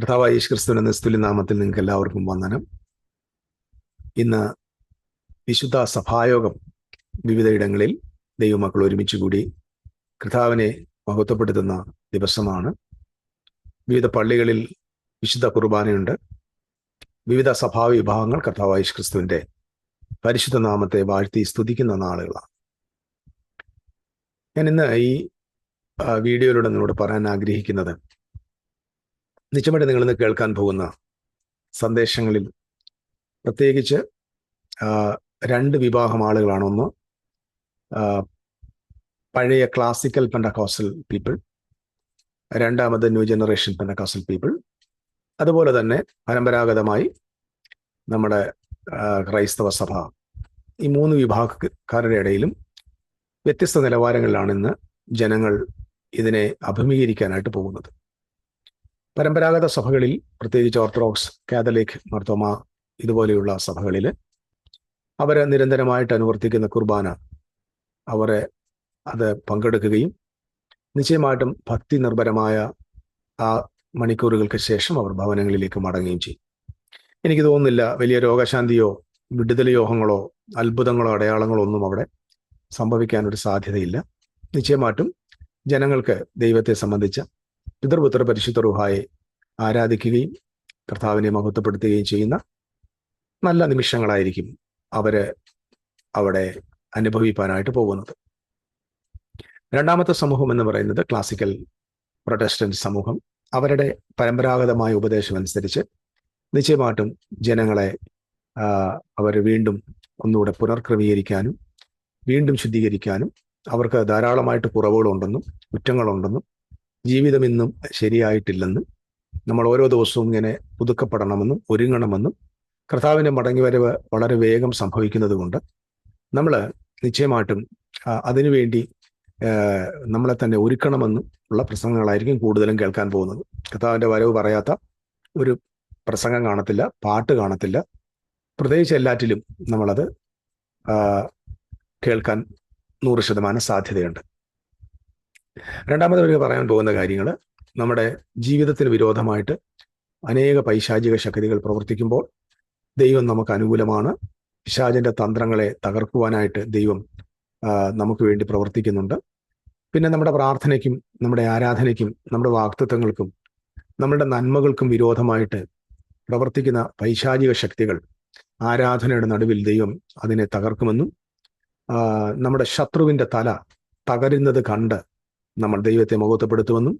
കർത്താവായ യേശു ക്രിസ്തുവിന്റെ നിസ്തുല്യ നാമത്തിൽ നിങ്ങൾക്ക് എല്ലാവർക്കും വന്ദനം. ഇന്ന് വിശുദ്ധ സഭായോഗം വിവിധയിടങ്ങളിൽ ദൈവമക്കൾ ഒരുമിച്ച് കൂടി കർത്താവിനെ മഹത്വപ്പെടുത്തുന്ന ദിവസമാണ്. വിവിധ പള്ളികളിൽ വിശുദ്ധ കുർബാനയുണ്ട്. വിവിധ സഭാ വിഭാഗങ്ങൾ കർത്താവായ യേശു ക്രിസ്തുവിന്റെ പരിശുദ്ധ നാമത്തെ വാഴ്ത്തി സ്തുതിക്കുന്ന നാളുകളാണ്. ഞാൻ ഇന്ന് ഈ വീഡിയോയിലൂടെ നിങ്ങളോട് പറയാൻ ആഗ്രഹിക്കുന്നത് നിശ്ചയമായിട്ട് നിങ്ങൾ ഇന്ന് കേൾക്കാൻ പോകുന്ന സന്ദേശങ്ങളിൽ പ്രത്യേകിച്ച് രണ്ട് വിഭാഗം ആളുകളാണ് ഒന്ന് പഴയ ക്ലാസിക്കൽ പെൻഡക്കോസൽ പീപ്പിൾ രണ്ടാമത് ന്യൂ ജനറേഷൻ പെൻഡക്കോസൽ പീപ്പിൾ അതുപോലെ തന്നെ പരമ്പരാഗതമായി നമ്മുടെ ക്രൈസ്തവ സഭ. ഈ മൂന്ന് വിഭാഗക്കാരുടെ ഇടയിലും വ്യത്യസ്ത നിലവാരങ്ങളിലാണ് ഇന്ന് ജനങ്ങൾ ഇതിനെ അഭിമുഖീകരിക്കാനായിട്ട് പോകുന്നത്. പരമ്പരാഗത സഭകളിൽ പ്രത്യേകിച്ച് ഓർത്തഡോക്സ് കാതലിക് മർത്തോമ ഇതുപോലെയുള്ള സഭകളിൽ അവർ നിരന്തരമായിട്ട് അനുവർത്തിക്കുന്ന കുർബാന അവരെ അത് പങ്കെടുക്കുകയും നിശ്ചയമായിട്ടും ഭക്തി നിർഭരമായ ആ മണിക്കൂറുകൾക്ക് ശേഷം അവർ ഭവനങ്ങളിലേക്ക് മടങ്ങുകയും ചെയ്യും. എനിക്ക് തോന്നുന്നില്ല വലിയ രോഗശാന്തിയോ വിടുതൽ യോഗങ്ങളോ അത്ഭുതങ്ങളോ അടയാളങ്ങളോ ഒന്നും അവിടെ സംഭവിക്കാനൊരു സാധ്യതയില്ല. നിശ്ചയമായിട്ടും ജനങ്ങൾക്ക് ദൈവത്തെ സംബന്ധിച്ച പിതൃപുത്ര പരിശുദ്ധ റുഹായെ ആരാധിക്കുകയും കർത്താവിനെ മഹത്വപ്പെടുത്തുകയും ചെയ്യുന്ന നല്ല നിമിഷങ്ങളായിരിക്കും അവർ അവിടെ അനുഭവിക്കാനായിട്ട് പോകുന്നത്. രണ്ടാമത്തെ സമൂഹം എന്ന് പറയുന്നത് ക്ലാസിക്കൽ പ്രൊട്ടസ്റ്റന്റ് സമൂഹം. അവരുടെ പരമ്പരാഗതമായ ഉപദേശം അനുസരിച്ച് നിശ്ചയമായിട്ടും ജനങ്ങളെ അവർ വീണ്ടും ഒന്നുകൂടെ പുനർക്രമീകരിക്കാനും വീണ്ടും ശുദ്ധീകരിക്കാനും അവർക്ക് ധാരാളമായിട്ട് കുറവുകളുണ്ടെന്നും കുറ്റങ്ങളുണ്ടെന്നും ജീവിതം ഇന്നും ശരിയായിട്ടില്ലെന്നും നമ്മൾ ഓരോ ദിവസവും ഇങ്ങനെ പുതുക്കപ്പെടണമെന്നും ഒരുങ്ങണമെന്നും കർത്താവിന്റെ മടങ്ങിവരവ് വളരെ വേഗം സംഭവിക്കുന്നത് കൊണ്ട് നമ്മൾ നിശ്ചയമായിട്ടും അതിനുവേണ്ടി നമ്മളെ തന്നെ ഒരുക്കണമെന്നും ഉള്ള പ്രസംഗങ്ങളായിരിക്കും കൂടുതലും കേൾക്കാൻ പോകുന്നത്. കർത്താവിന്റെ വരവ് പറയാത്ത ഒരു പ്രസംഗം കാണത്തില്ല പാട്ട് കാണത്തില്ല. പ്രത്യേകിച്ച് എല്ലാറ്റിലും നമ്മളത് കേൾക്കാൻ നൂറ് ശതമാനം സാധ്യതയുണ്ട്. രണ്ടാമത് ഒരു പറയാൻ പോകുന്ന കാര്യങ്ങൾ നമ്മുടെ ജീവിതത്തിന് വിരോധമായിട്ട് അനേക പൈശാചിക ശക്തികൾ പ്രവർത്തിക്കുമ്പോൾ ദൈവം നമുക്ക് അനുകൂലമാണ്. പിശാചിന്റെ തന്ത്രങ്ങളെ തകർക്കുവാനായിട്ട് ദൈവം നമുക്ക് വേണ്ടി പ്രവർത്തിക്കുന്നുണ്ട്. പിന്നെ നമ്മുടെ പ്രാർത്ഥനയ്ക്കും നമ്മുടെ ആരാധനയ്ക്കും നമ്മുടെ വാക്തത്വങ്ങൾക്കും നമ്മുടെ നന്മകൾക്കും വിരോധമായിട്ട് പ്രവർത്തിക്കുന്ന പൈശാചിക ശക്തികൾ ആരാധനയുടെ നടുവിൽ ദൈവം അതിനെ തകർക്കുമെന്നും നമ്മുടെ ശത്രുവിന്റെ തല തകരുന്നത് കണ്ട് നമ്മൾ ദൈവത്തെ മുഖത്തപ്പെടുത്തുമെന്നും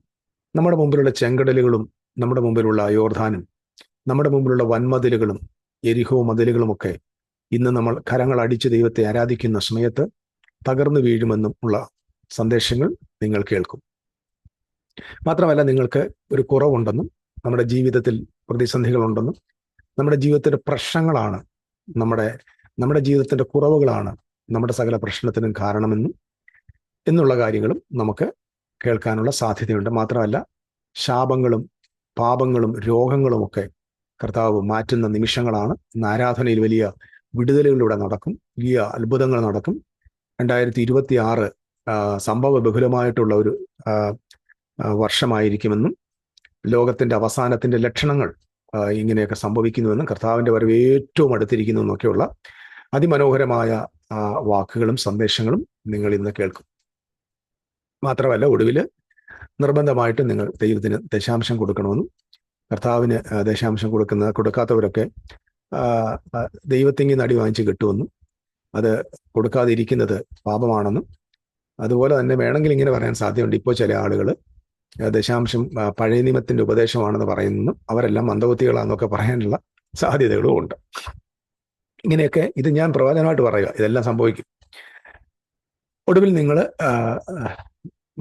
നമ്മുടെ മുമ്പിലുള്ള ചെങ്കടലുകളും നമ്മുടെ മുമ്പിലുള്ള അയോർധാനും നമ്മുടെ മുമ്പിലുള്ള വൻമതിലുകളും എരിഹോ മതിലുകളുമൊക്കെ ഇന്ന് നമ്മൾ കരങ്ങൾ അടിച്ച് ദൈവത്തെ ആരാധിക്കുന്ന സമയത്ത് തകർന്നു വീഴുമെന്നും ഉള്ള സന്ദേശങ്ങൾ നിങ്ങൾ കേൾക്കും. മാത്രമല്ല നിങ്ങൾക്ക് ഒരു കുറവുണ്ടെന്നും നമ്മുടെ ജീവിതത്തിൽ പ്രതിസന്ധികളുണ്ടെന്നും നമ്മുടെ ജീവിതത്തിന്റെ പ്രശ്നങ്ങളാണ് നമ്മുടെ നമ്മുടെ ജീവിതത്തിന്റെ കുറവുകളാണ് നമ്മുടെ സകല പ്രശ്നത്തിനും കാരണമെന്നും എന്നുള്ള കാര്യങ്ങളും നമുക്ക് കേൾക്കാനുള്ള സാധ്യതയുണ്ട്. മാത്രമല്ല ശാപങ്ങളും പാപങ്ങളും രോഗങ്ങളും ഒക്കെ കർത്താവ് മാറ്റുന്ന നിമിഷങ്ങളാണ്. ഇന്ന് ആരാധനയിൽ വലിയ വിടുതലുകളിലൂടെ നടക്കും. വലിയ അത്ഭുതങ്ങൾ നടക്കും. രണ്ടായിരത്തി ഇരുപത്തി ആറ് സംഭവ ബഹുലമായിട്ടുള്ള ഒരു വർഷമായിരിക്കുമെന്നും ലോകത്തിന്റെ അവസാനത്തിന്റെ ലക്ഷണങ്ങൾ ഇങ്ങനെയൊക്കെ സംഭവിക്കുന്നുവെന്നും കർത്താവിന്റെ വരവ് ഏറ്റവും അടുത്തിരിക്കുന്നു എന്നൊക്കെയുള്ള അതിമനോഹരമായ വാക്കുകളും സന്ദേശങ്ങളും നിങ്ങൾ ഇന്ന് കേൾക്കും. മാത്രമല്ല ഒടുവിൽ നിർബന്ധമായിട്ട് നിങ്ങൾ ദൈവത്തിന് ദശാംശം കൊടുക്കണമെന്നും കർത്താവിന് ദശാംശം കൊടുക്കുന്ന കൊടുക്കാത്തവരൊക്കെ ദൈവത്തിങ്ങി നടി വാങ്ങിച്ച് കിട്ടുമെന്നും അത് കൊടുക്കാതിരിക്കുന്നത് പാപമാണെന്നും അതുപോലെ തന്നെ വേണമെങ്കിൽ ഇങ്ങനെ പറയാൻ സാധ്യതയുണ്ട്. ഇപ്പോൾ ചില ആളുകൾ ദശാംശം പഴയ നിയമത്തിന്റെ ഉപദേശമാണെന്ന് പറയുന്നതും അവരെല്ലാം മന്ദബുദ്ധികളാണെന്നൊക്കെ പറയാനുള്ള സാധ്യതകളും ഉണ്ട്. ഇങ്ങനെയൊക്കെ ഇത് ഞാൻ പ്രവചനമായിട്ട് പറയുക. ഇതെല്ലാം സംഭവിക്കും. ഒടുവിൽ നിങ്ങൾ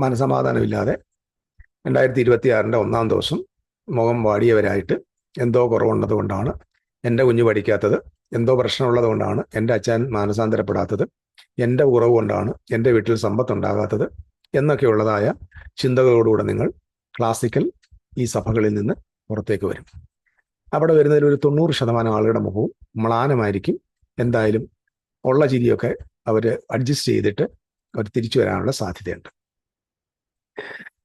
മനസമാധാനമില്ലാതെ രണ്ടായിരത്തി ഇരുപത്തി ആറിന്റെ ഒന്നാം ദിവസം മുഖം വാടിയവരായിട്ട് എന്തോ കുറവുള്ളത് കൊണ്ടാണ് എന്റെ കുഞ്ഞ് പഠിക്കാത്തത് എന്തോ പ്രശ്നമുള്ളത് കൊണ്ടാണ് എന്റെ അച്ഛൻ മാനസാന്തരപ്പെടാത്തത് എന്റെ കുറവ് കൊണ്ടാണ് എന്റെ വീട്ടിൽ സമ്പത്തുണ്ടാകാത്തത് എന്നൊക്കെയുള്ളതായ ചിന്തകളോടുകൂടെ നിങ്ങൾ ക്ലാസിക്കൽ ഈ സഭകളിൽ നിന്ന് പുറത്തേക്ക് വരും. അവിടെ വരുന്നതിൽ ഒരു തൊണ്ണൂറ് ശതമാനം ആളുകളുടെ മുഖവും മ്ലാനമായിരിക്കും. എന്തായാലും ഉള്ള ചിരിയൊക്കെ അവർ അഡ്ജസ്റ്റ് ചെയ്തിട്ട് അവർ തിരിച്ചു വരാനുള്ള സാധ്യതയുണ്ട്.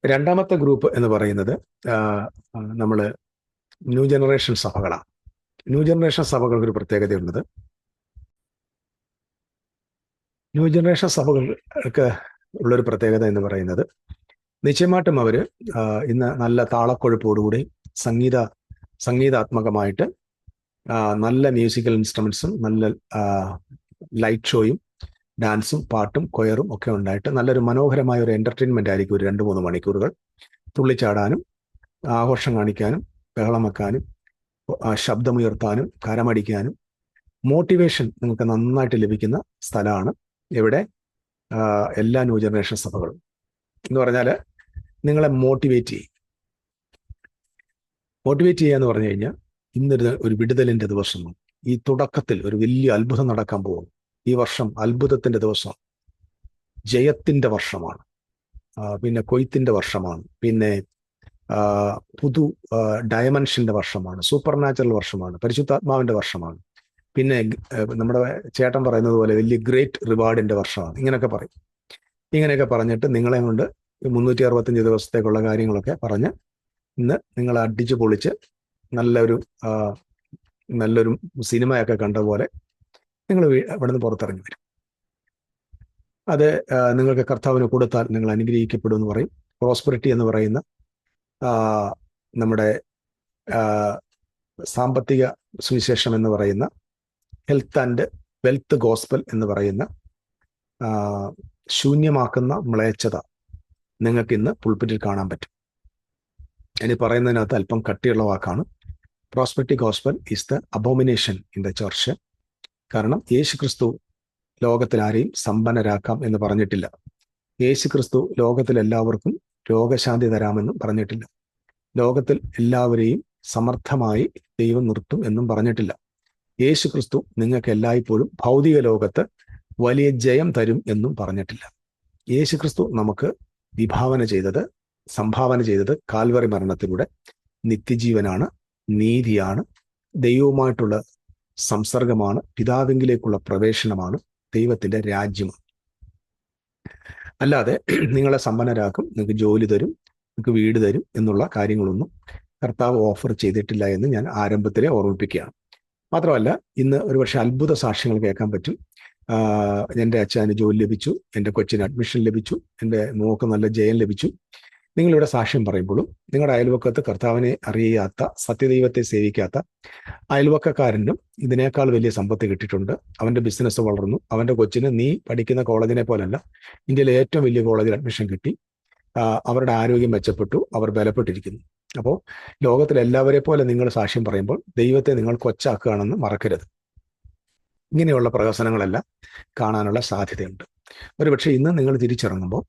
രണ്ടാമത്തെ ഗ്രൂപ്പ് എന്ന് പറയുന്നത് നമ്മൾ ന്യൂ ജനറേഷൻ സഭകളാണ് ന്യൂ ജനറേഷൻ സഭകൾക്ക് ഒരു പ്രത്യേകതയുള്ളത്. ന്യൂ ജനറേഷൻ സഭകൾക്ക് ഉള്ളൊരു പ്രത്യേകത എന്ന് പറയുന്നത് നിശ്ചയമായിട്ടും അവർ ഇന്ന് നല്ല താളക്കൊഴുപ്പോടുകൂടി സംഗീത സംഗീതാത്മകമായിട്ട് നല്ല മ്യൂസിക്കൽ ഇൻസ്ട്രുമെൻസും നല്ല ലൈറ്റ് ഷോയും ഡാൻസും പാട്ടും കൊയറും ഒക്കെ ഉണ്ടായിട്ട് നല്ലൊരു മനോഹരമായ ഒരു എന്റർടൈൻമെന്റ് ആയിരിക്കും ഒരു രണ്ട് മൂന്ന് മണിക്കൂറുകൾ. തുള്ളിച്ചാടാനും ആഘോഷം കാണിക്കാനും ബഹളം വെക്കാനും ശബ്ദമുയർത്താനും കരമടിക്കാനും മോട്ടിവേഷൻ നിങ്ങൾക്ക് നന്നായിട്ട് ലഭിക്കുന്ന സ്ഥലമാണ് ഇവിടെ എല്ലാ ന്യൂ ജനറേഷൻ സഭകളും. എന്ന് പറഞ്ഞാൽ നിങ്ങളെ മോട്ടിവേറ്റ് ചെയ്യും. മോട്ടിവേറ്റ് ചെയ്യുക എന്ന് പറഞ്ഞു കഴിഞ്ഞാൽ ഇന്നൊരു ഒരു വിടുതലിന്റെ ദിവസമാണ്. ഈ തുടക്കത്തിൽ ഒരു വലിയ അത്ഭുതം നടക്കാൻ പോകും ഈ വർഷം അത്ഭുതത്തിന്റെ ദിവസം. ജയത്തിന്റെ വർഷമാണ്. പിന്നെ കൊയ്ത്തിന്റെ വർഷമാണ്. പിന്നെ പുതു ഡയമെൻഷന്റെ വർഷമാണ്. സൂപ്പർ നാച്ചുറൽ വർഷമാണ്. പരിശുദ്ധാത്മാവിന്റെ വർഷമാണ്. പിന്നെ നമ്മുടെ ചേട്ടൻ പറയുന്നത് പോലെ വലിയ ഗ്രേറ്റ് റിവാർഡിന്റെ വർഷമാണ്. ഇങ്ങനെയൊക്കെ പറയും. ഇങ്ങനെയൊക്കെ പറഞ്ഞിട്ട് നിങ്ങളെ കൊണ്ട് മുന്നൂറ്റി അറുപത്തഞ്ച് ദിവസത്തേക്കുള്ള കാര്യങ്ങളൊക്കെ പറഞ്ഞ് ഇന്ന് നിങ്ങൾ അടിച്ചു പൊളിച്ച് നല്ലൊരു നല്ലൊരു സിനിമയൊക്കെ കണ്ട പോലെ നിങ്ങൾ അവിടെ നിന്ന് പുറത്തിറങ്ങി വരും. അത് നിങ്ങൾക്ക് കർത്താവിന് കൊടുത്താൽ നിങ്ങൾ അനുഗ്രഹിക്കപ്പെടും എന്ന് പറയും. പ്രോസ്പെറിറ്റി എന്ന് പറയുന്ന നമ്മുടെ സാമ്പത്തിക സുവിശേഷം എന്ന് പറയുന്ന ഹെൽത്ത് ആൻഡ് വെൽത്ത് ഗോസ്പൽ എന്ന് പറയുന്ന ശൂന്യമാക്കുന്ന മ്ലേച്ഛത നിങ്ങൾക്ക് ഇന്ന് പുൾപ്പിറ്റിൽ കാണാൻ പറ്റും. ഇനി പറയുന്നതിനകത്ത് അല്പം കട്ടിയുള്ള വാക്കാണ്. Prosperity gospel is the abomination in the church കാരണം യേശുക്രിസ്തു ലോകത്തിൽ ആരെയും സമ്പന്നരാക്കാം എന്ന് പറഞ്ഞിട്ടില്ല. യേശുക്രിസ്തു ക്രിസ്തു ലോകത്തിൽ എല്ലാവർക്കും രോഗശാന്തി തരാമെന്നും പറഞ്ഞിട്ടില്ല. ലോകത്തിൽ എല്ലാവരെയും സമർത്ഥമായി ദൈവം നിർത്തും എന്നും പറഞ്ഞിട്ടില്ല. യേശു ക്രിസ്തു നിങ്ങൾക്ക് എല്ലായ്പ്പോഴും ഭൗതിക ലോകത്ത് വലിയ ജയം തരും എന്നും പറഞ്ഞിട്ടില്ല. യേശു ക്രിസ്തു നമുക്ക് വിഭാവന ചെയ്തത് സംഭാവന ചെയ്തത് കാൽവറി മരണത്തിലൂടെ നിത്യജീവനാണ് നീതിയാണ് ദൈവവുമായിട്ടുള്ള സംസർഗമാണ് പിതാവിങ്കിലേക്കുള്ള പ്രവേശനമാണ് ദൈവത്തിന്റെ രാജ്യം അല്ലാതെ നിങ്ങളെ സമ്പന്നരാക്കും നിങ്ങൾക്ക് ജോലി തരും നിങ്ങൾക്ക് വീട് തരും എന്നുള്ള കാര്യങ്ങളൊന്നും കർത്താവ് ഓഫർ ചെയ്തിട്ടില്ല എന്ന് ഞാൻ ആരംഭത്തിലെ ഓർമ്മിപ്പിക്കുകയാണ്. മാത്രമല്ല ഇന്ന് ഒരുപക്ഷെ അത്ഭുത സാക്ഷ്യങ്ങൾ കേൾക്കാൻ പറ്റും. എന്റെ അച്ഛന് ജോലി ലഭിച്ചു എന്റെ കൊച്ചിന് അഡ്മിഷൻ ലഭിച്ചു എന്റെ മോക്ക് നല്ല ജയം ലഭിച്ചു. നിങ്ങളിവിടെ സാക്ഷ്യം പറയുമ്പോഴും നിങ്ങളുടെ അയൽവക്കത്ത് കർത്താവിനെ അറിയാത്ത സത്യദൈവത്തെ സേവിക്കാത്ത അയൽവക്കക്കാരനും ഇതിനേക്കാൾ വലിയ സമ്പത്ത് കിട്ടിയിട്ടുണ്ട്. അവന്റെ ബിസിനസ് വളർന്നു. അവന്റെ കൊച്ചിന് നീ പഠിക്കുന്ന കോളേജിനെ പോലല്ല ഇന്ത്യയിലെ ഏറ്റവും വലിയ കോളേജിൽ അഡ്മിഷൻ കിട്ടി. അവരുടെ ആരോഗ്യം മെച്ചപ്പെട്ടു. അവർ ബലപ്പെട്ടിരിക്കുന്നു. അപ്പോൾ ലോകത്തിലെ എല്ലാവരെ പോലെ നിങ്ങൾ സാക്ഷ്യം പറയുമ്പോൾ ദൈവത്തെ നിങ്ങൾ കൊച്ചാക്കുകയാണെന്ന് മറക്കരുത്. ഇങ്ങനെയുള്ള പ്രഹസനങ്ങളെല്ലാം കാണാനുള്ള സാധ്യതയുണ്ട്. ഒരുപക്ഷെ ഇന്ന് നിങ്ങൾ തിരിച്ചിറങ്ങുമ്പോൾ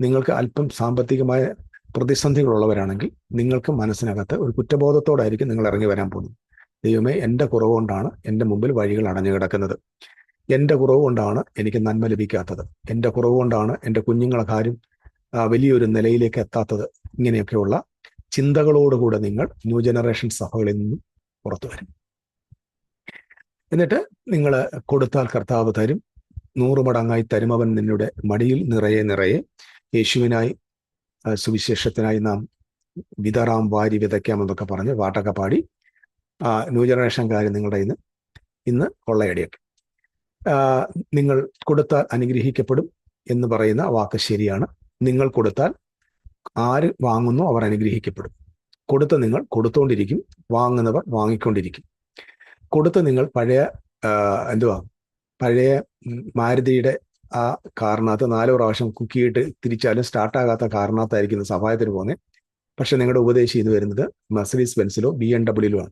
നിങ്ങൾക്ക് അല്പം സാമ്പത്തികമായ പ്രതിസന്ധികളുള്ളവരാണെങ്കിൽ നിങ്ങൾക്ക് മനസ്സിനകത്ത് ഒരു കുറ്റബോധത്തോടായിരിക്കും നിങ്ങൾ ഇറങ്ങി വരാൻ പോകുന്നത്. ദൈവമേ എന്റെ കുറവ് കൊണ്ടാണ് എന്റെ മുമ്പിൽ വഴികൾ അടഞ്ഞു കിടക്കുന്നത്. എന്റെ കുറവ് കൊണ്ടാണ് എനിക്ക് നന്മ ലഭിക്കാത്തത്. എന്റെ കുറവ് കൊണ്ടാണ് എന്റെ കുഞ്ഞുങ്ങളെ കാര്യം വലിയൊരു നിലയിലേക്ക് എത്താത്തത്. ഇങ്ങനെയൊക്കെയുള്ള ചിന്തകളോടുകൂടെ നിങ്ങൾ ന്യൂ ജനറേഷൻ സഭകളിൽ നിന്നും പുറത്തു വരും. എന്നിട്ട് നിങ്ങൾ കൊടുത്താൽ കർത്താവ് തരും. നൂറ് മടങ്ങായി തരുമവൻ നിന്നുടെ മടിയിൽ നിറയെ നിറയെ യേശുവിനായി സുവിശേഷത്തിനായി നാം വിതറാം വാരി വിതയ്ക്കാം എന്നൊക്കെ പറഞ്ഞ് പാട്ടൊക്കെ പാടി ന്യൂ ജനറേഷൻകാർ നിങ്ങളുടെ ഇന്ന് ഇന്ന് കൊള്ളയടിയൊക്കെ നിങ്ങൾ കൊടുത്താൽ അനുഗ്രഹിക്കപ്പെടും എന്ന് പറയുന്ന വാക്ക് ശരിയാണ്. നിങ്ങൾ കൊടുത്താൽ ആര് വാങ്ങുന്നു അവർ അനുഗ്രഹിക്കപ്പെടും. കൊടുത്ത നിങ്ങൾ കൊടുത്തുകൊണ്ടിരിക്കും വാങ്ങുന്നവർ വാങ്ങിക്കൊണ്ടിരിക്കും. കൊടുത്ത നിങ്ങൾ പഴയ എന്തുവാ പഴയ മാരുതിയുടെ ആ കാറിനകത്ത് നാലോ പ്രാവശ്യം കുക്കിയിട്ട് തിരിച്ചാലും സ്റ്റാർട്ടാകാത്ത കാറിനകത്തായിരിക്കും സഹായത്തിന് പോകുന്നത് പക്ഷെ നിങ്ങളുടെ ഉപദേശം ഇത് വരുന്നത് മെസ്സീസ് ബെൻസിലോ ബി എം ഡബ്ല്യൂലോ ആണ്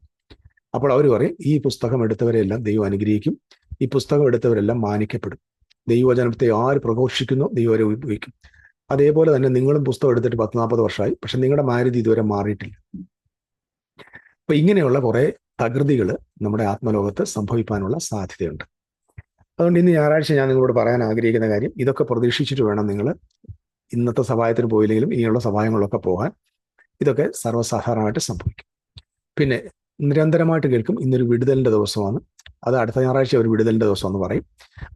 അപ്പോൾ അവർ പറയും ഈ പുസ്തകം എടുത്തവരെല്ലാം ദൈവം അനുഗ്രഹിക്കും. ഈ പുസ്തകം എടുത്തവരെല്ലാം മാനിക്കപ്പെടും. ദൈവവചനത്തെ ആര് പ്രഘോഷിക്കുന്നു ദൈവം അവരെ ഉപയോഗിക്കും. അതേപോലെ തന്നെ നിങ്ങളും പുസ്തകം എടുത്തിട്ട് പത്ത് നാൽപ്പത് വർഷമായി പക്ഷെ നിങ്ങളുടെ മാരുതി ഇതുവരെ മാറിയിട്ടില്ല. അപ്പൊ ഇങ്ങനെയുള്ള കുറെ തകൃതികൾ നമ്മുടെ ആത്മലോകത്ത് സംഭവിക്കാനുള്ള സാധ്യതയുണ്ട്. അതുകൊണ്ട് ഇന്ന് ഞായറാഴ്ച ഞാൻ നിങ്ങളോട് പറയാൻ ആഗ്രഹിക്കുന്ന കാര്യം ഇതൊക്കെ പ്രതീക്ഷിച്ചിട്ട് വേണം നിങ്ങൾ ഇന്നത്തെ സഭായത്തിന് പോയില്ലെങ്കിലും ഇനിയുള്ള സഭായങ്ങളിലൊക്കെ പോകാൻ. ഇതൊക്കെ സർവസാധാരണമായിട്ട് സംഭവിക്കും. പിന്നെ നിരന്തരമായിട്ട് കേൾക്കും ഇന്നൊരു വിടുതലിന്റെ ദിവസമാണ്. അത് അടുത്ത ഞായറാഴ്ച ഒരു വിടുതലിന്റെ ദിവസം എന്ന് പറയും.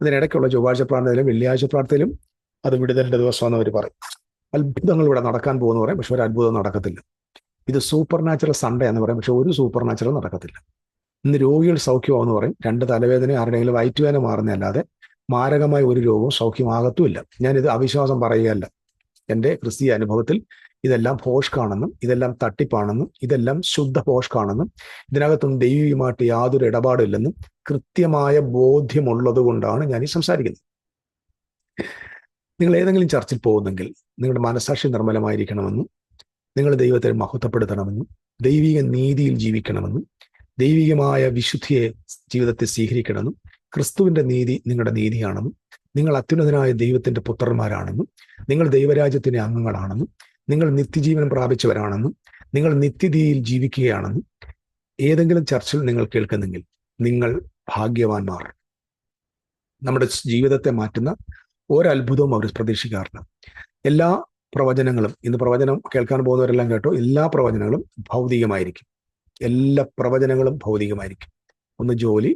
അതിനിടയ്ക്കുള്ള ചൊവ്വാഴ്ച പ്രാർത്ഥനയിലും വെള്ളിയാഴ്ച പ്രാർത്ഥനയിലും അത് വിടുതലിന്റെ ദിവസമെന്ന് അവർ പറയും. അത്ഭുതങ്ങൾ ഇവിടെ നടക്കാൻ പോകുന്നു പറയും പക്ഷെ ഒരു അത്ഭുതം നടക്കത്തില്ല. ഇത് സൂപ്പർ നാച്ചുറൽ സൺഡേ എന്ന് പറയും പക്ഷെ ഒരു സൂപ്പർ നാച്ചുറൽ നടക്കത്തില്ല. ഇന്ന് രോഗികൾ സൗഖ്യമാവെന്ന് പറയും. രണ്ട് തലവേദന ആരുടെയെങ്കിലും വയറ്റുവേദന മാറുന്നതല്ലാതെ മാരകമായ ഒരു രോഗവും സൗഖ്യമാകത്തുമില്ല. ഞാനിത് അവിശ്വാസം പറയുകയല്ല. എന്റെ ക്രിസ്തീയ അനുഭവത്തിൽ ഇതെല്ലാം ഭോഷ്കാണെന്നും ഇതെല്ലാം തട്ടിപ്പാണെന്നും ഇതെല്ലാം ശുദ്ധ ഭോഷ്കാണെന്നും ഇതിനകത്തൊന്നും ദൈവികമായിട്ട് യാതൊരു ഇടപാടില്ലെന്നും കൃത്യമായ ബോധ്യമുള്ളത് കൊണ്ടാണ് ഞാൻ ഈ സംസാരിക്കുന്നത്. നിങ്ങൾ ഏതെങ്കിലും ചർച്ചിൽ പോകുന്നെങ്കിൽ നിങ്ങളുടെ മനസാക്ഷി നിർമ്മലമായിരിക്കണമെന്നും നിങ്ങൾ ദൈവത്തെ മഹത്വപ്പെടുത്തണമെന്നും ദൈവിക നീതിയിൽ ജീവിക്കണമെന്നും ദൈവികമായ വിശുദ്ധിയെ ജീവിതത്തെ സ്വീകരിക്കണമെന്നും ക്രിസ്തുവിന്റെ നീതി നിങ്ങളുടെ നീതിയാണെന്നും നിങ്ങൾ അത്യുന്നതനായ ദൈവത്തിന്റെ പുത്രന്മാരാണെന്നും നിങ്ങൾ ദൈവരാജ്യത്തിന്റെ അംഗങ്ങളാണെന്നും നിങ്ങൾ നിത്യജീവനം പ്രാപിച്ചവരാണെന്നും നിങ്ങൾ നിത്യതയിൽ ജീവിക്കുകയാണെന്നും ഏതെങ്കിലും ചർച്ചിൽ നിങ്ങൾ കേൾക്കുന്നെങ്കിൽ നിങ്ങൾ ഭാഗ്യവാന്മാർ. നമ്മുടെ ജീവിതത്തെ മാറ്റുന്ന ഒരത്ഭുതവും അവർ പ്രതീക്ഷിക്കാറില്ല. എല്ലാ പ്രവചനങ്ങളും ഇന്ന് പ്രവചനം കേൾക്കാൻ പോകുന്നവരെല്ലാം കേട്ടോ എല്ലാ പ്രവചനങ്ങളും ഭൗതികമായിരിക്കും. എല്ലാ പ്രവചനങ്ങളും ഭൗതികമായിരിക്കും. ഒന്ന് ജോലി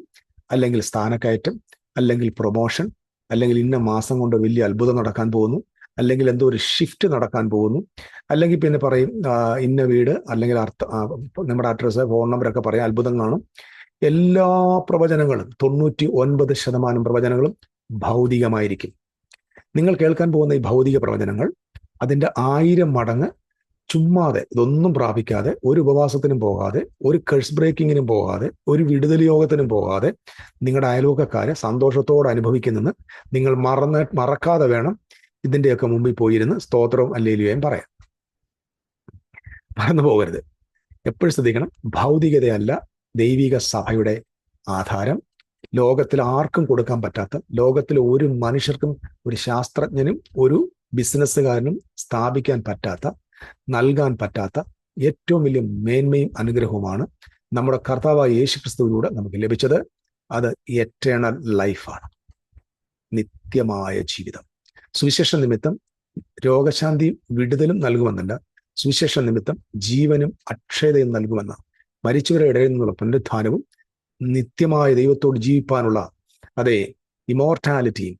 അല്ലെങ്കിൽ സ്ഥാനക്കയറ്റം അല്ലെങ്കിൽ പ്രൊമോഷൻ അല്ലെങ്കിൽ ഇന്ന മാസം കൊണ്ട് വലിയ അത്ഭുതം നടക്കാൻ പോകുന്നു അല്ലെങ്കിൽ എന്തോ ഒരു ഷിഫ്റ്റ് നടക്കാൻ പോകുന്നു അല്ലെങ്കിൽ പിന്നെ പറയും ഇന്ന വീട് അല്ലെങ്കിൽ അർത്ഥ നമ്മുടെ അഡ്രസ്സ് ഫോൺ നമ്പറൊക്കെ പറയാം അത്ഭുതം കാണും. എല്ലാ പ്രവചനങ്ങളും തൊണ്ണൂറ്റി ഒൻപത് ശതമാനം പ്രവചനങ്ങളും ഭൗതികമായിരിക്കും. നിങ്ങൾ കേൾക്കാൻ പോകുന്ന ഈ ഭൗതിക പ്രവചനങ്ങൾ അതിന്റെ ആയിരം മടങ്ങ് ചുമ്മാതെ ഇതൊന്നും പ്രാപിക്കാതെ ഒരു ഉപവാസത്തിനും പോകാതെ ഒരു കഴ്സ് ബ്രേക്കിങ്ങിനും പോകാതെ ഒരു വിടുതൽ യോഗത്തിനും പോകാതെ നിങ്ങളുടെ അയൽവക്കക്കാരെ സന്തോഷത്തോടെ അനുഭവിക്കുന്നെന്ന് നിങ്ങൾ മറന്ന് മറക്കാതെ വേണം ഇതിന്റെയൊക്കെ മുമ്പിൽ പോയിരുന്ന് സ്തോത്രവും അല്ലേലുകയും പറയാം മറന്നു പോകരുത്. എപ്പോഴും ശ്രദ്ധിക്കണം. ഭൗതികതയല്ല ദൈവിക സഭയുടെ ആധാരം. ലോകത്തിൽ ആർക്കും കൊടുക്കാൻ പറ്റാത്ത ലോകത്തിൽ ഒരു മനുഷ്യർക്കും ഒരു ശാസ്ത്രജ്ഞനും ഒരു ബിസിനസ്സുകാരനും സ്ഥാപിക്കാൻ പറ്റാത്ത നൽകാൻ പറ്റാത്ത ഏറ്റവും വലിയ മേന്മയും അനുഗ്രഹവുമാണ് നമ്മുടെ കർത്താവായ യേശു ക്രിസ്തുവിലൂടെ നമുക്ക് ലഭിച്ചത്. അത് എറ്റേണൽ ലൈഫാണ് നിത്യമായ ജീവിതം. സുവിശേഷ നിമിത്തം രോഗശാന്തി വിടുതലും നൽകുമെന്നല്ല സുവിശേഷ നിമിത്തം ജീവനും അക്ഷയതയും നൽകുമെന്ന മരിച്ചവരുടെ ഇടയിൽ നിന്നുള്ള പുനരുദ്ധാനവും നിത്യമായ ദൈവത്തോട് ജീവിപ്പാനുള്ള അതെ ഇമോർട്ടാലിറ്റിയും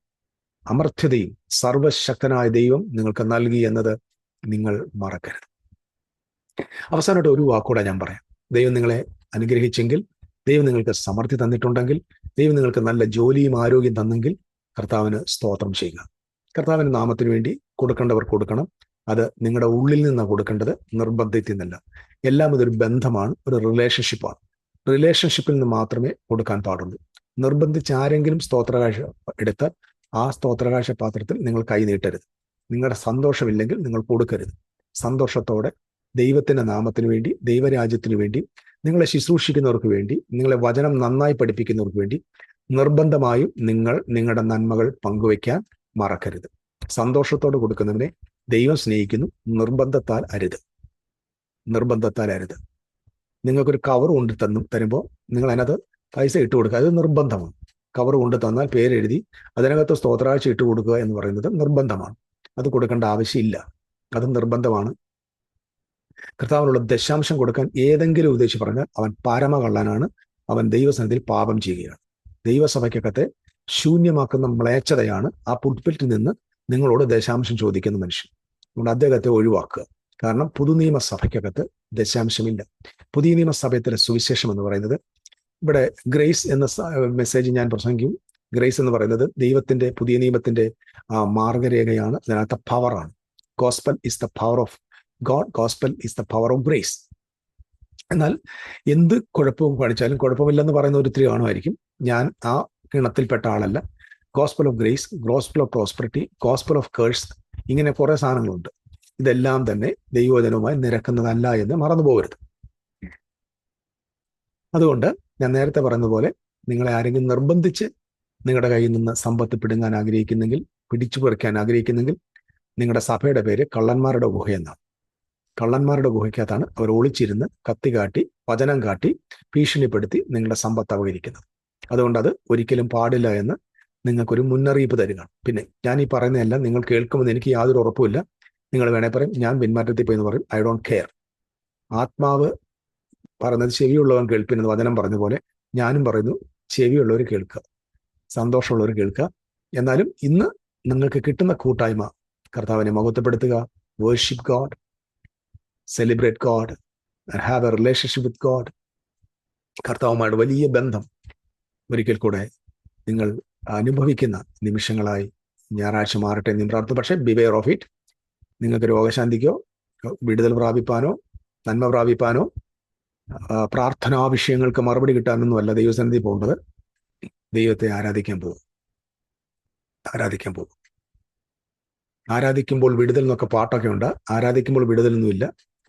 അമർത്യതയും സർവശക്തനായ ദൈവം നിങ്ങൾക്ക് നൽകി എന്നത് നിങ്ങൾ മറക്കരുത്. അവസാനമായിട്ട് ഒരു വാക്കൂടെ ഞാൻ പറയാം. ദൈവം നിങ്ങളെ അനുഗ്രഹിച്ചെങ്കിൽ ദൈവം നിങ്ങൾക്ക് സമൃദ്ധി തന്നിട്ടുണ്ടെങ്കിൽ ദൈവം നിങ്ങൾക്ക് നല്ല ജോലിയും ആരോഗ്യം തന്നെങ്കിൽ കർത്താവിന് സ്തോത്രം ചെയ്യുക. കർത്താവിന് നാമത്തിന് വേണ്ടി കൊടുക്കേണ്ടവർ കൊടുക്കണം. അത് നിങ്ങളുടെ ഉള്ളിൽ നിന്നാണ് കൊടുക്കേണ്ടത്. നിർബന്ധത്തിൽ നിന്നല്ല. എല്ലാം ഇതൊരു ബന്ധമാണ് ഒരു റിലേഷൻഷിപ്പാണ് റിലേഷൻഷിപ്പിൽ നിന്ന് മാത്രമേ കൊടുക്കാൻ പാടുള്ളൂ. നിർബന്ധിച്ച് ആരെങ്കിലും സ്തോത്രകാശ എടുത്താൽ ആ സ്തോത്രകാശ പാത്രത്തിൽ നിങ്ങൾ കൈ നീട്ടരുത്. നിങ്ങളുടെ സന്തോഷമില്ലെങ്കിൽ നിങ്ങൾ കൊടുക്കരുത്. സന്തോഷത്തോടെ ദൈവത്തിന്റെ നാമത്തിന് വേണ്ടി ദൈവരാജ്യത്തിന് വേണ്ടി നിങ്ങളെ ശുശ്രൂഷിക്കുന്നവർക്ക് വേണ്ടി നിങ്ങളെ വചനം നന്നായി പഠിപ്പിക്കുന്നവർക്ക് വേണ്ടി നിർബന്ധമായും നിങ്ങൾ നിങ്ങളുടെ നന്മകൾ പങ്കുവയ്ക്കാൻ മറക്കരുത്. സന്തോഷത്തോടെ കൊടുക്കുന്നവനെ ദൈവം സ്നേഹിക്കുന്നു. നിർബന്ധത്താൽ അരുത്. നിർബന്ധത്താൽ അരുത്. നിങ്ങൾക്കൊരു കവർ കൊണ്ട് തന്നു തരുമ്പോൾ നിങ്ങൾ അതിനകത്ത് പൈസ ഇട്ട് കൊടുക്കുക. അത് നിർബന്ധമാണ്. കവർ കൊണ്ട് തന്നാൽ പേരെഴുതി അതിനകത്ത് സ്തോത്രാഴ്ച ഇട്ട് കൊടുക്കുക എന്ന് പറയുന്നത് നിർബന്ധമാണ്. അത് കൊടുക്കേണ്ട ആവശ്യമില്ല. അത് നിർബന്ധമാണ്. കർത്താവിനുള്ള ദശാംശം കൊടുക്കാൻ ഏതെങ്കിലും ഉദ്ദേശിച്ച് പറഞ്ഞാൽ അവൻ പരമകള്ളനാണ്. അവൻ ദൈവസന്നിധിയിൽ പാപം ചെയ്യുകയാണ്. ദൈവസഭയ്ക്കകത്തെ ശൂന്യമാക്കുന്ന മ്ലേച്ഛതയാണ് ആ പുൽപ്പിറ്റിൽ നിന്ന് നിങ്ങളോട് ദശാംശം ചോദിക്കുന്ന മനുഷ്യൻ. അതുകൊണ്ട് അദ്ദേഹത്തെ ഒഴിവാക്കുക. കാരണം പുതുനിയമ സഭയ്ക്കകത്ത് ദശാംശമില്ല. പുതിയ നിയമസഭയത്തിലെ സുവിശേഷം എന്ന് പറയുന്നത് ഇവിടെ ഗ്രേസ് എന്ന മെസ്സേജ് ഞാൻ പ്രസംഗിക്കും. ഗ്രേസ് എന്ന് പറയുന്നത് ദൈവത്തിന്റെ പുതിയ നിയമത്തിന്റെ ആ മാർഗരേഖയാണ്. അതിനകത്ത് പവറാണ് gospel is the power of God gospel is the power of grace എന്നാൽ എന്ത് കുഴപ്പവും കാണിച്ചാലും കുഴപ്പമില്ലെന്ന് പറയുന്ന ഒരു ഒരിത്തിരി കാണുമായിരിക്കും ഞാൻ ആ ഗണത്തിൽപ്പെട്ട ആളല്ല. Gospel of grace gospel of prosperity gospel of curse ഇങ്ങനെ കുറേ സാധനങ്ങളുണ്ട്. ഇതെല്ലാം തന്നെ ദൈവജനവുമായി നിരക്കുന്നതല്ല എന്ന് മറന്നു പോകരുത് അതുകൊണ്ട് ഞാൻ നേരത്തെ പറഞ്ഞതുപോലെ നിങ്ങളെ ആരെങ്കിലും നിർബന്ധിച്ച് നിങ്ങളുടെ കയ്യിൽ നിന്ന് സമ്പത്ത് പിടുങ്ങാൻ ആഗ്രഹിക്കുന്നെങ്കിൽ പിടിച്ചു പറിക്കാൻ ആഗ്രഹിക്കുന്നെങ്കിൽ നിങ്ങളുടെ സഭയുടെ പേര് കള്ളന്മാരുടെ ഗുഹ എന്നാണ്. കള്ളന്മാരുടെ ഗുഹയ്ക്കകത്താണ് അവർ ഒളിച്ചിരുന്ന് കത്തി കാട്ടി വചനം കാട്ടി ഭീഷണിപ്പെടുത്തി നിങ്ങളുടെ സമ്പത്ത് അപകരിക്കുന്നത് അതുകൊണ്ട് അത് ഒരിക്കലും പാടില്ല എന്ന് നിങ്ങൾക്കൊരു മുന്നറിയിപ്പ് തരികയാണ്. പിന്നെ ഞാൻ ഈ പറയുന്നതെല്ലാം നിങ്ങൾ കേൾക്കുമെന്ന് എനിക്ക് യാതൊരു ഉറപ്പുമില്ല. നിങ്ങൾ വേണേ പറയും ഞാൻ പിന്മാറ്റത്തിൽ പോയി എന്ന് പറയും. ഐ ഡോണ്ട് കെയർ ആത്മാവ് പറയുന്നത് ചെവിയുള്ളവൻ കേൾപ്പിനെന്ന് വചനം പറഞ്ഞ പോലെ ഞാനും പറയുന്നു ചെവിയുള്ളവർ കേൾക്കുക. സന്തോഷമുള്ളവർ കേൾക്കുക. എന്നാലും ഇന്ന് നിങ്ങൾക്ക് കിട്ടുന്ന കൂട്ടായ്മ കർത്താവിനെ മഹത്വപ്പെടുത്തുക. Worship God celebrate God have a relationship with God കർത്താവുമായിട്ട് വലിയ ബന്ധം ഒരിക്കൽ കൂടെ നിങ്ങൾ അനുഭവിക്കുന്ന നിമിഷങ്ങളായി ഞായറാഴ്ച മാറട്ടെ എന്ന് പ്രാർത്ഥന പക്ഷേ ബിവെയർ ഓഫ് ഇറ്റ് നിങ്ങൾക്ക് രോഗശാന്തിക്കോ വിടുതൽ പ്രാപിപ്പാനോ നന്മ പ്രാപിപ്പാനോ പ്രാർത്ഥനാ വിഷയങ്ങൾക്ക് മറുപടി കിട്ടാനൊന്നും അല്ല ദൈവസന്നിധി പോകേണ്ടത്. ദൈവത്തെ ആരാധിക്കാൻ പോകും. ആരാധിക്കാൻ പോകും. ആരാധിക്കുമ്പോൾ വിടുതൽ എന്നൊക്കെ പാട്ടൊക്കെ ഉണ്ട്. ആരാധിക്കുമ്പോൾ വിടുതലൊന്നുമില്ല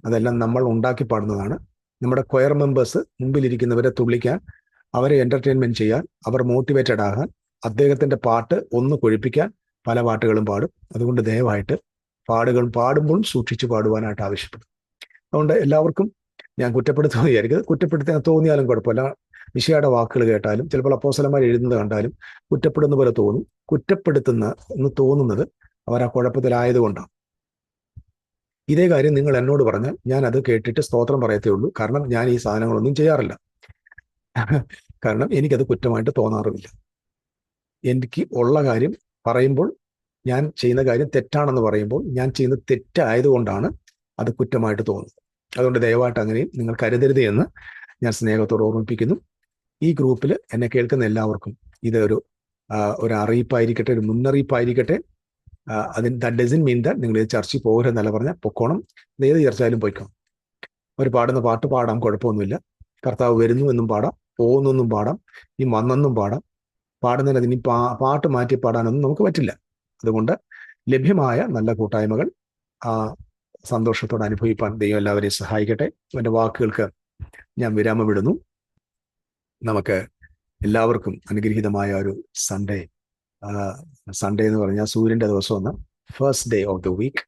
അതെല്ലാം നമ്മൾ ഉണ്ടാക്കി പാടുന്നതാണ്. നമ്മുടെ ക്വയർ മെമ്പേഴ്സ് മുമ്പിലിരിക്കുന്നവരെ തുള്ളിക്കാൻ അവരെ എന്റർടൈൻമെന്റ് ചെയ്യാൻ അവർ മോട്ടിവേറ്റഡ് ആകാൻ അദ്ദേഹത്തിന്റെ പാട്ട് ഒന്ന് കൊഴിപ്പിക്കാൻ പല പാട്ടുകളും പാടും. അതുകൊണ്ട് ദയവായിട്ട് പാടുകൾ പാടുമ്പോഴും സൂക്ഷിച്ചു പാടുവാനായിട്ട് ആവശ്യപ്പെടും. അതുകൊണ്ട് എല്ലാവർക്കും ഞാൻ കുറ്റപ്പെടുത്തുകയായിരിക്കും കുറ്റപ്പെടുത്താൻ തോന്നിയാലും കുഴപ്പമില്ല. വിഷയയുടെ വാക്കുകൾ കേട്ടാലും ചിലപ്പോൾ അപ്പോസലന്മാർ എഴുതുന്നത് കണ്ടാലും കുറ്റപ്പെടുന്ന പോലെ തോന്നും. കുറ്റപ്പെടുത്തുന്ന എന്ന് തോന്നുന്നത് അവർ ആ കുഴപ്പത്തിലായതുകൊണ്ടാണ്. ഇതേ കാര്യം നിങ്ങൾ എന്നോട് പറഞ്ഞാൽ ഞാൻ അത് കേട്ടിട്ട് സ്തോത്രം പറയത്തേ ഉള്ളൂ. കാരണം ഞാൻ ഈ സാധനങ്ങളൊന്നും ചെയ്യാറില്ല. കാരണം എനിക്കത് കുറ്റമായിട്ട് തോന്നാറുമില്ല. എനിക്ക് ഉള്ള കാര്യം പറയുമ്പോൾ ഞാൻ ചെയ്യുന്ന കാര്യം തെറ്റാണെന്ന് പറയുമ്പോൾ ഞാൻ ചെയ്യുന്ന തെറ്റായതുകൊണ്ടാണ് അത് കുറ്റമായിട്ട് തോന്നുന്നത്. അതുകൊണ്ട് ദയവായിട്ട് അങ്ങനെയും നിങ്ങൾ കരുതരുത് എന്ന് ഞാൻ സ്നേഹത്തോട് ഓർമ്മിപ്പിക്കുന്നു. ഈ ഗ്രൂപ്പിൽ എന്നെ കേൾക്കുന്ന എല്ലാവർക്കും ഇതൊരു ഒരു അറിയിപ്പായിരിക്കട്ടെ ഒരു മുന്നറിയിപ്പായിരിക്കട്ടെ. അതിന് ദാറ്റ് ഡസൻ മീൻ ദാറ്റ് നിങ്ങൾ ചർച്ചയിൽ പോകരുതെന്നല്ല പറഞ്ഞാൽ പൊക്കോണം. ഏത് ചർച്ചയായാലും പോയിക്കോണം അവർ പാടുന്ന പാട്ട് പാടാം കുഴപ്പമൊന്നുമില്ല. കർത്താവ് വരുന്നു എന്നും പാടാം പോകുന്നെന്നും പാടാം ഈ വന്നെന്നും പാടാം. പാടുന്നതിന് അതിന് പാ പാട്ട് മാറ്റി പാടാനൊന്നും നമുക്ക് പറ്റില്ല. അതുകൊണ്ട് ലഭ്യമായ നല്ല കൂട്ടായ്മകൾ ആ സന്തോഷത്തോടെ അനുഭവിപ്പാൻ ദൈവം എല്ലാവരെയും സഹായിക്കട്ടെ. എന്റെ വാക്കുകൾക്ക് ഞാൻ വിരാമം വിടുന്നു നമുക്ക് എല്ലാവർക്കും അനുഗ്രഹീതമായ ഒരു സൺഡേ സൺഡേ എന്ന് പറഞ്ഞാൽ സൂര്യന്റെ ദിവസം എന്ന first day of the week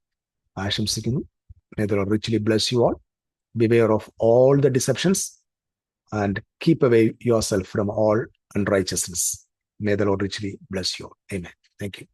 ആശംസിക്കുന്നു. Richly bless you all beware of all the deceptions and keep away yourself from all unrighteousness may the Lord richly bless you all Amen. Thank you.